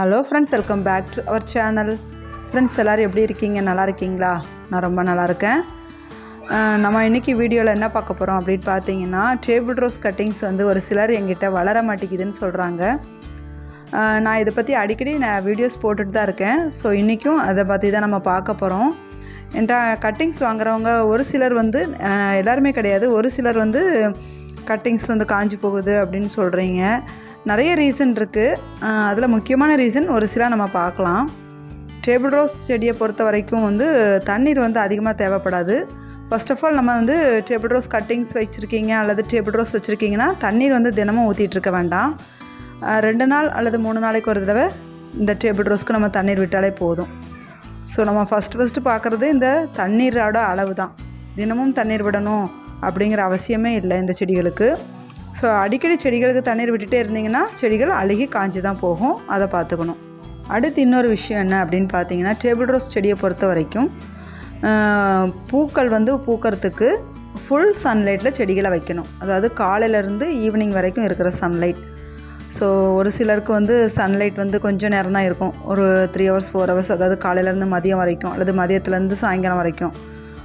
Hello friends welcome back to our channel friends எல்லோரும் எப்படி இருக்கீங்க? நல்லா இருக்கீங்களா? நான் ரொம்ப நல்லா இருக்கேன். நம்ம இன்றைக்கி வீடியோவில் என்ன பார்க்க போகிறோம் அப்படின்னு பார்த்தீங்கன்னா டேபிள் ரோஸ் கட்டிங்ஸ் வந்து ஒரு சிலர் எங்கிட்ட வளர மாட்டேங்குதுன்னு சொல்கிறாங்க நான் இதை பற்றி அடிக்கடி நான் வீடியோஸ் போட்டுட்டு தான் இருக்கேன். ஸோ இன்றைக்கும் அதை பற்றி தான் நம்ம பார்க்க போகிறோம் என்கிட்ட கட்டிங்ஸ் வாங்குறவங்க ஒரு சிலர் வந்து எல்லாருமே கிடையாது. ஒரு சிலர் வந்து கட்டிங்ஸ் வந்து காஞ்சி போகுது அப்படின்னு சொல்கிறீங்க நிறைய ரீசன் இருக்குது அதில் முக்கியமான ரீசன் ஒரு சில நம்ம பார்க்கலாம். டேபிள் ரோஸ் செடியை பொறுத்த வரைக்கும் வந்து தண்ணீர் வந்து அதிகமாக தேவைப்படாது. ஃபர்ஸ்ட் ஆஃப் ஆல் நம்ம வந்து டேபிள் ரோஸ் கட்டிங்ஸ் வச்சுருக்கீங்க அல்லது டேபிள் ரோஸ் வச்சுருக்கீங்கன்னா தண்ணீர் வந்து தினமும் ஊற்றிட்டு இருக்க வேண்டாம். ரெண்டு நாள் அல்லது மூணு நாளைக்கு ஒரு தடவை இந்த டேபிள் ரோஸ்க்கு நம்ம தண்ணீர் விட்டாலே போதும். ஸோ நம்ம ஃபஸ்ட்டு ஃபஸ்ட்டு பார்க்குறது இந்த தண்ணீரோட அளவு தான் தினமும் தண்ணீர் விடணும் அப்படிங்கிற அவசியமே இல்லை இந்த செடிகளுக்கு. ஸோ அடிக்கடி செடிகளுக்கு தண்ணீர் விட்டுட்டே இருந்தீங்கன்னா செடிகள் அழுகி காஞ்சி தான் போகும். அதை பார்த்துக்கணும். அடுத்து இன்னொரு விஷயம் என்ன அப்படின்னு பார்த்தீங்கன்னா டேபிள் ரோஸ் செடியை பொறுத்த வரைக்கும் பூக்கள் வந்து பூக்கிறதுக்கு ஃபுல் சன்லைட்டில் செடிகளை வைக்கணும். அதாவது காலையிலேருந்து ஈவினிங் வரைக்கும் இருக்கிற சன்லைட் ஸோ ஒரு சிலருக்கு வந்து சன்லைட் வந்து கொஞ்சம் நேரம் தான் இருக்கும். ஒரு த்ரீ ஹவர்ஸ் ஃபோர் ஹவர்ஸ் அதாவது காலையிலேருந்து மதியம் வரைக்கும் அல்லது மதியத்துலேருந்து சாயங்காலம் வரைக்கும்.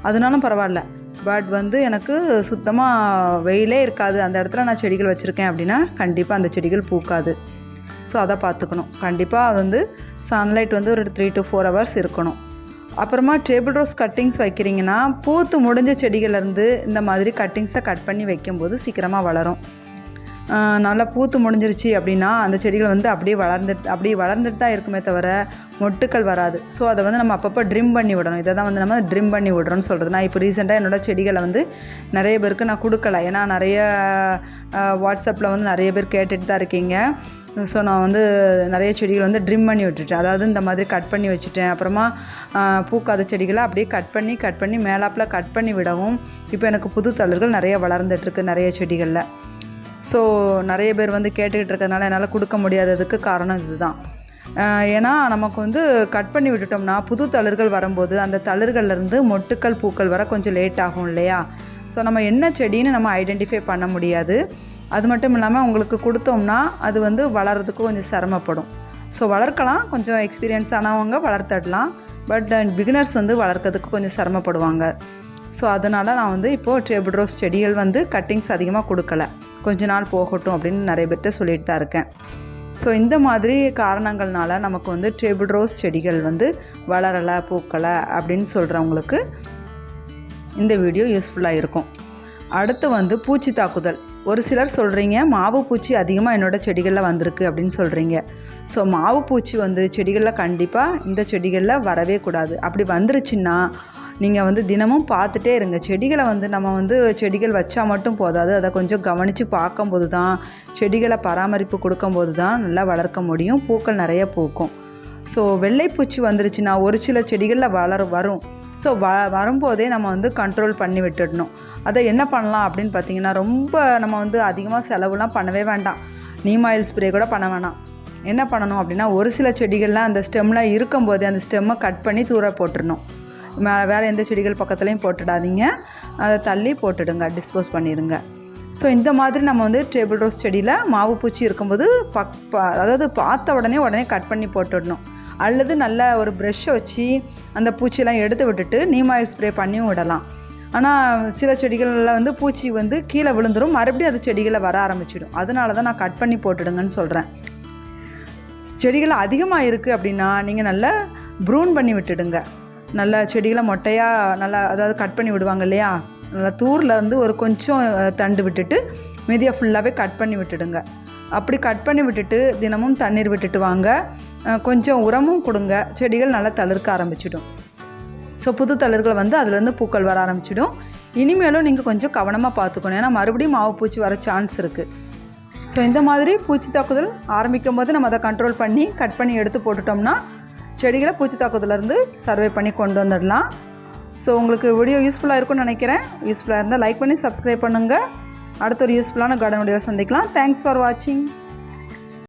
அதனாலும் பரவாயில்ல. பட் வந்து எனக்கு சுத்தமாக வெயிலே இருக்காது. அந்த இடத்துல நான் செடிகள் வச்சுருக்கேன் அப்படின்னா கண்டிப்பாக அந்த செடிகள் பூக்காது. ஸோ அதை பார்த்துக்கணும் கண்டிப்பாக வந்து சன்லைட் வந்து ஒரு த்ரீ டு ஃபோர் ஹவர்ஸ் இருக்கணும். அப்புறமா டேபிள் ரோஸ் கட்டிங்ஸ் வைக்கிறீங்கன்னா பூத்து முடிஞ்ச செடிகள்லேருந்து இந்த மாதிரி கட்டிங்ஸை கட் பண்ணி வைக்கும்போது சீக்கிரமாக வளரும். நல்லா பூத்து முடிஞ்சிருச்சு அப்படின்னா அந்த செடிகள் வந்து அப்படியே வளர்ந்துட்டு அப்படியே வளர்ந்துட்டு தான் இருக்குமே தவிர மொட்டுக்கள் வராது. ஸோ அதை வந்து நம்ம அப்பப்போ ட்ரிம் பண்ணி விடணும். இதை தான் வந்து நம்ம ட்ரிம் பண்ணி விடுறோம்னு சொல்கிறது நான் இப்போ ரீசெண்டாக என்னோட செடிகளை வந்து நிறைய பேருக்கு நான் கொடுக்கல. ஏன்னா நிறைய வாட்ஸ்அப்பில் வந்து நிறைய பேர் கேட்டுட்டு தான் இருக்கீங்க. ஸோ நான் வந்து நிறைய செடிகள் வந்து ட்ரிம் பண்ணி விட்டுட்டேன். அதாவது இந்த மாதிரி கட் பண்ணி வச்சுட்டேன். அப்புறமா பூக்காத செடிகளை அப்படியே கட் பண்ணி கட் பண்ணி மேலாப்பில் கட் பண்ணி விடவும் இப்போ எனக்கு புது தளர்கள் நிறைய வளர்ந்துட்டுருக்கு நிறைய செடிகளில். ஸோ நிறைய பேர் வந்து கேட்டுக்கிட்டு இருக்கிறதுனால என்னால் கொடுக்க முடியாததுக்கு காரணம் இதுதான். ஏன்னா நமக்கு வந்து கட் பண்ணி விட்டுட்டோம்னா புது தளிர்கள் வரும்போது அந்த தளிர்கள்லேருந்து மொட்டுக்கள் பூக்கள் வர கொஞ்சம் லேட் ஆகும் இல்லையா? ஸோ நம்ம என்ன செடின்னு நம்ம ஐடென்டிஃபை பண்ண முடியாது. அது மட்டும் இல்லாமல் உங்களுக்கு கொடுத்தோம்னா அது வந்து வளர்கிறதுக்கு கொஞ்சம் சிரமப்படும். ஸோ வளர்க்கலாம் கொஞ்சம் எக்ஸ்பீரியன்ஸ் ஆனவங்க வளர்த்துடலாம். பட் பிகினர்ஸ் வந்து வளர்க்கறதுக்கு கொஞ்சம் சிரமப்படுவாங்க. ஸோ அதனால் நான் வந்து இப்போது டேபிள் ரோஸ் செடிகள் வந்து கட்டிங்ஸ் அதிகமாக கொடுக்கல. கொஞ்ச நாள் போகட்டும் அப்படின்னு நிறைய பேர்கிட்ட சொல்லிட்டு தான் இருக்கேன். ஸோ இந்த மாதிரி காரணங்கள்னால நமக்கு வந்து டேபிள் ரோஸ் செடிகள் வந்து வளரலை பூக்கலை அப்படின்னு சொல்கிறவங்களுக்கு இந்த வீடியோ யூஸ்ஃபுல்லாக இருக்கும். அடுத்து வந்து பூச்சி தாக்குதல். ஒரு சிலர் சொல்கிறீங்க மாவு பூச்சி அதிகமாக என்னோட செடிகளில் வந்திருக்கு அப்படின்னு சொல்கிறீங்க ஸோ மாவு பூச்சி வந்து செடிகளில் கண்டிப்பாக இந்த செடிகளில் வரவே கூடாது. அப்படி வந்துருச்சுன்னா நீங்கள் வந்து தினமும் பார்த்துட்டே இருங்க. செடிகளை வந்து நம்ம வந்து செடிகள் வச்சால் மட்டும் போதாது. அதை கொஞ்சம் கவனித்து பார்க்கும்போது தான் செடிகளை பராமரிப்பு கொடுக்கும்போது தான் நல்லா வளர்க்க முடியும். பூக்கள் நிறைய பூக்கும். ஸோ வெள்ளைப்பூச்சி வந்துருச்சுன்னா ஒரு சில செடிகளில் வளர வரும். ஸோ வ வரும்போதே நம்ம வந்து கண்ட்ரோல் பண்ணி விட்டுடணும். அதை என்ன பண்ணலாம் அப்படின்னு பார்த்தீங்கன்னா ரொம்ப நம்ம வந்து அதிகமாக செலவுலாம் பண்ணவே வேண்டாம். நீம் ஆயில் ஸ்ப்ரே கூட பண்ண வேணாம். என்ன பண்ணணும் அப்படின்னா ஒரு சில செடிகள்லாம் அந்த ஸ்டெம்மில் இருக்கும்போதே அந்த ஸ்டெம்மை கட் பண்ணி தூர போட்டுடணும். வேறு எந்த செடிகள் பக்கத்துலேயும் போட்டுடாதீங்க. அதை தள்ளி போட்டுடுங்க டிஸ்போஸ் பண்ணிடுங்க. ஸோ இந்த மாதிரி நம்ம வந்து டேபிள் ரோஸ் செடியில் மாவு பூச்சி இருக்கும்போது பக் அதாவது பார்த்த உடனே உடனே கட் பண்ணி போட்டுடணும். அல்லது நல்ல ஒரு ப்ரெஷ்ஷை வச்சு அந்த பூச்சியெல்லாம் எடுத்து விட்டுட்டு நீமாயில் ஸ்ப்ரே பண்ணியும் விடலாம். ஆனால் சில செடிகளில் வந்து பூச்சி வந்து கீழே விழுந்துடும் மறுபடியும் அது செடிகளை வர ஆரம்பிச்சிடும். அதனால தான் நான் கட் பண்ணி போட்டுடுங்கன்னு சொல்கிறேன் செடிகள் அதிகமாக இருக்குது அப்படின்னா நீங்கள் நல்லா ப்ரூன் பண்ணி விட்டுடுங்க. நல்லா செடிகளை மொட்டையாக நல்லா அதாவது கட் பண்ணி விடுவாங்க இல்லையா? நல்லா தூரில் இருந்து ஒரு கொஞ்சம் தண்டு விட்டுட்டு மீதியை ஃபுல்லாகவே கட் பண்ணி விட்டுடுங்க. அப்படி கட் பண்ணி விட்டுட்டு தினமும் தண்ணீர் விட்டுட்டு வாங்க. கொஞ்சம் உரமும் கொடுங்க. செடிகள் நல்லா தளிர்க்க ஆரம்பிச்சிடும். ஸோ புது தளிர்கள் வந்து அதுலேருந்து பூக்கள் வர ஆரம்பிச்சிடும். இனிமேலும் நீங்கள் கொஞ்சம் கவனமாக பார்த்துக்கணும். ஏன்னா மறுபடியும் மாவு பூச்சி வர சான்ஸ் இருக்குது ஸோ இந்த மாதிரி பூச்சி தாக்குதல் ஆரம்பிக்கும் போது நம்ம அதை கண்ட்ரோல் பண்ணி கட் பண்ணி எடுத்து போட்டுட்டோம்னா செடிகளை பூச்சி தாக்குதலேருந்து சர்வே பண்ணி கொண்டு வந்துடலாம். ஸோ உங்களுக்கு வீடியோ யூஸ்ஃபுல்லாக இருக்கும்னு நினைக்கிறேன். யூஸ்ஃபுல்லாக இருந்தால் லைக் பண்ணி சப்ஸ்கிரைப் பண்ணுங்கள் அடுத்த ஒரு யூஸ்ஃபுல்லான கார்டன் வீடியோ சந்திக்கலாம். தேங்க்ஸ் ஃபார் வாட்சிங்